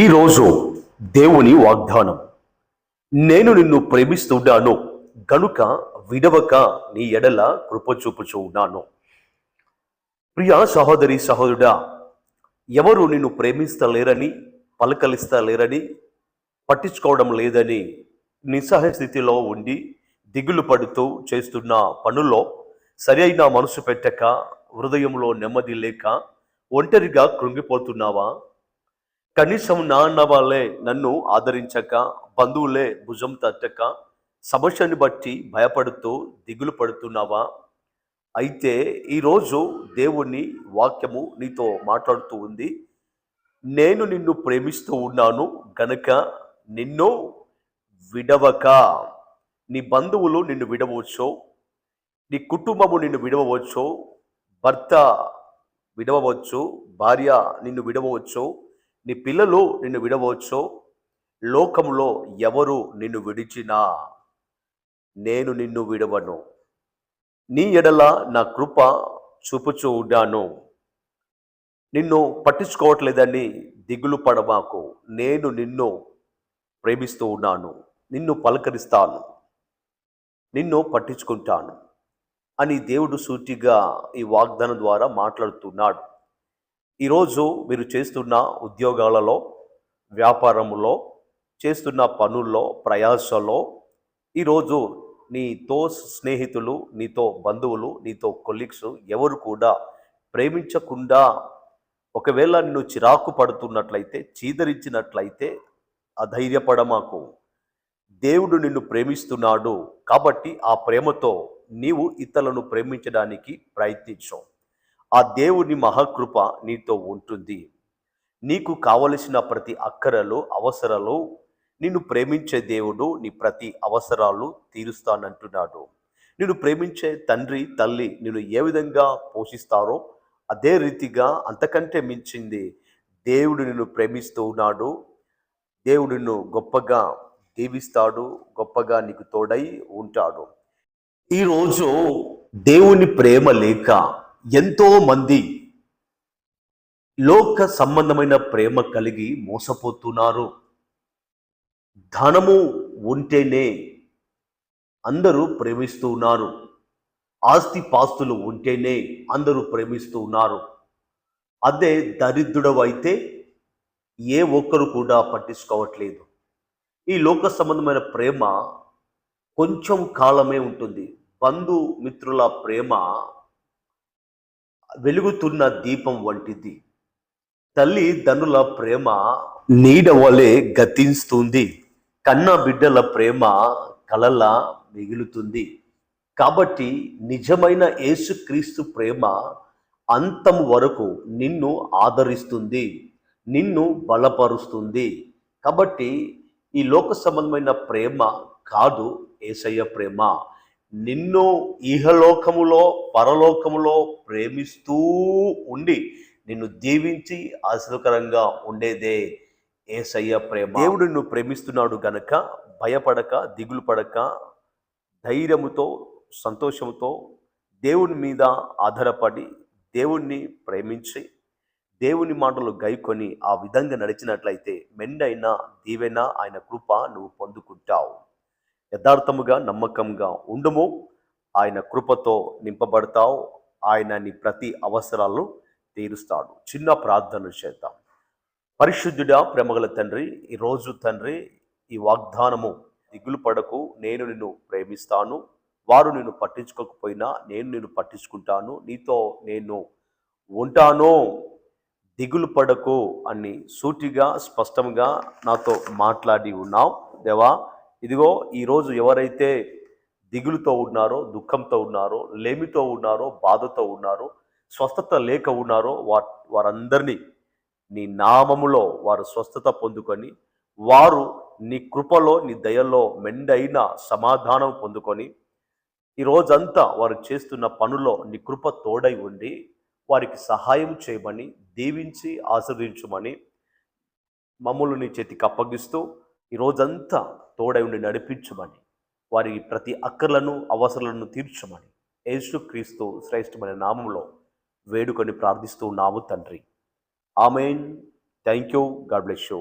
ఈరోజు దేవుని వాగ్దానం. నేను నిన్ను ప్రేమిస్తున్నాను గనుక విడవక నీ ఎడల కృప చూపుచూ ఉన్నాను. ప్రియ సహోదరి సహోదరుడా ఎవరు నిన్ను ప్రేమిస్తలేరని పలకలిస్తలేరని పట్టించుకోవడం లేదని నిస్సహాయ స్థితిలో ఉండి దిగులు పడుతూ చేస్తున్న పనుల్లో సరైన మనసు పెట్టక హృదయంలో నెమ్మది లేక ఒంటరిగా కృంగిపోతున్నావా? కనీసం నా అన్న వాళ్ళే నన్ను ఆదరించక బంధువులే భుజం తట్టక సమస్యను బట్టి భయపడుతూ దిగులు పడుతున్నావా? అయితే ఈరోజు దేవుని వాక్యము నీతో మాట్లాడుతూ ఉంది. నేను నిన్ను ప్రేమిస్తూ ఉన్నాను గనక నిన్ను విడవక. నీ బంధువులు నిన్ను విడవచ్చు నీ కుటుంబము నిన్ను విడవచ్చు భర్త విడవవచ్చు భార్య నిన్ను విడవచ్చు నీ పిల్లలు నిన్ను విడవచ్చు? లోకంలో ఎవరు నిన్ను విడిచినా నేను నిన్ను విడవను. నీ ఎడల నా కృప చూపుచూ ఉన్నాను నిన్ను పట్టించుకోవట్లేదని దిగులు పడమాకు. నేను నిన్ను ప్రేమిస్తూ ఉన్నాను. నిన్ను పలకరిస్తాను. నిన్ను పట్టించుకుంటాను. అని దేవుడు సూటిగా ఈ వాగ్దానం ద్వారా మాట్లాడుతున్నాడు. ఈరోజు మీరు చేస్తున్న ఉద్యోగాలలో వ్యాపారములో చేస్తున్న పనుల్లో ప్రయాసలో ఈరోజు నీతో స్నేహితులు నీతో బంధువులు నీతో కొలీగ్స్ ఎవరు కూడా ప్రేమించకుండా ఒకవేళ నిన్ను చిరాకు పడుతున్నట్లయితే చీదరించినట్లయితే అధైర్యపడమాకు. దేవుడు నిన్ను ప్రేమిస్తున్నాడు కాబట్టి ఆ ప్రేమతో నీవు ఇతరులను ప్రేమించడానికి ప్రయత్నించు. ఆ దేవుని మహాకృప నీతో ఉంటుంది. నీకు కావలసిన ప్రతి అక్కరలు అవసరాలు నిన్ను ప్రేమించే దేవుడు నీ ప్రతి అవసరాలు తీరుస్తానంటున్నాడు. నిన్ను ప్రేమించే తండ్రి తల్లి నిన్ను ఏ విధంగా పోషిస్తారో అదే రీతిగా అంతకంటే మించింది దేవుడు నిన్ను ప్రేమిస్తూ ఉన్నాడు. దేవుడు నిన్ను గొప్పగా దీవిస్తాడు గొప్పగా నీకు తోడై ఉంటాడు. ఈరోజు దేవుని ప్రేమ లేక ఎంతోమంది లోక సంబంధమైన ప్రేమ కలిగి మోసపోతున్నారు. ధనము ఉంటేనే అందరూ ప్రేమిస్తూ ఉన్నారు ఆస్తి పాస్తులు ఉంటేనే అందరూ ప్రేమిస్తూ ఉన్నారు అదే దరిద్రుడవైతే ఏ ఒక్కరు కూడా పట్టించుకోవట్లేదు. ఈ లోక సంబంధమైన ప్రేమ కొంచెం కాలమే ఉంటుంది. బంధు మిత్రుల ప్రేమ వెలుగుతున్న దీపం వంటిది. తల్లి ధనుల ప్రేమ నీడ వలె గతిస్తుంది. కన్న బిడ్డల ప్రేమ కలల మిగులుతుంది. కాబట్టి నిజమైన యేసుక్రీస్తు ప్రేమ అంతం వరకు నిన్ను ఆదరిస్తుంది. నిన్ను బలపరుస్తుంది. కాబట్టి ఈ లోక సంబంధమైన ప్రేమ కాదు ఏసయ్య ప్రేమ. నిన్ను ఇహలోకములో పరలోకములో ప్రేమిస్తూ ఉండి నిన్ను దీవించి ఆశ్రకరంగా ఉండేదే ఏసయ్య ప్రేమ. దేవుడు నిన్ను ప్రేమిస్తున్నాడు గనక భయపడక దిగులు పడక ధైర్యముతో సంతోషముతో దేవుని మీద ఆధారపడి దేవుణ్ణి ప్రేమించి దేవుని మాటలు గైకొని ఆ విధంగా నడిచినట్లయితే మెండైన దీవెన ఆయన కృప నువ్వు పొందుకుంటావు. యథార్థముగా నమ్మకంగా ఉండుము. ఆయన కృపతో నింపబడతావు. ఆయన నీ ప్రతి అవసరాలను తీరుస్తాడు. చిన్న ప్రార్థన చేద్దాం. పరిశుద్ధుడా ప్రేమగల తండ్రి ఈరోజు తండ్రి ఈ వాగ్దానము దిగులు పడకు. నేను నిన్ను ప్రేమిస్తాను. వారు నిన్ను పట్టించుకోకపోయినా నేను నిన్ను పట్టించుకుంటాను. నీతో నేను ఉంటాను. దిగులు పడకు అని సూటిగా స్పష్టంగా నాతో మాట్లాడి ఉన్నావు. దేవా ఇదిగో ఈరోజు ఎవరైతే దిగులుతో ఉన్నారో దుఃఖంతో ఉన్నారో లేమితో ఉన్నారో బాధతో ఉన్నారో స్వస్థత లేక ఉన్నారో వా వారందరినీ నీ నామములో వారు స్వస్థత పొందుకొని వారు నీ కృపలో నీ దయలో మెండైన సమాధానం పొందుకొని ఈ రోజంతా వారు చేస్తున్న పనులో నీ కృప తోడై ఉండి వారికి సహాయం చేయమని దీవించి ఆశ్రదించమని మమ్మల్ని నీ చేతికి అప్పగిస్తూ ఈ రోజంతా తోడై ఉండి నడిపించమని వారి ప్రతి అక్కర్లను అవసరాలను తీర్చమని యేసు క్రీస్తు శ్రేష్టమైన నామంలో వేడుకొని ప్రార్థిస్తూ నాము తండ్రి. Amen. Thank you God bless you.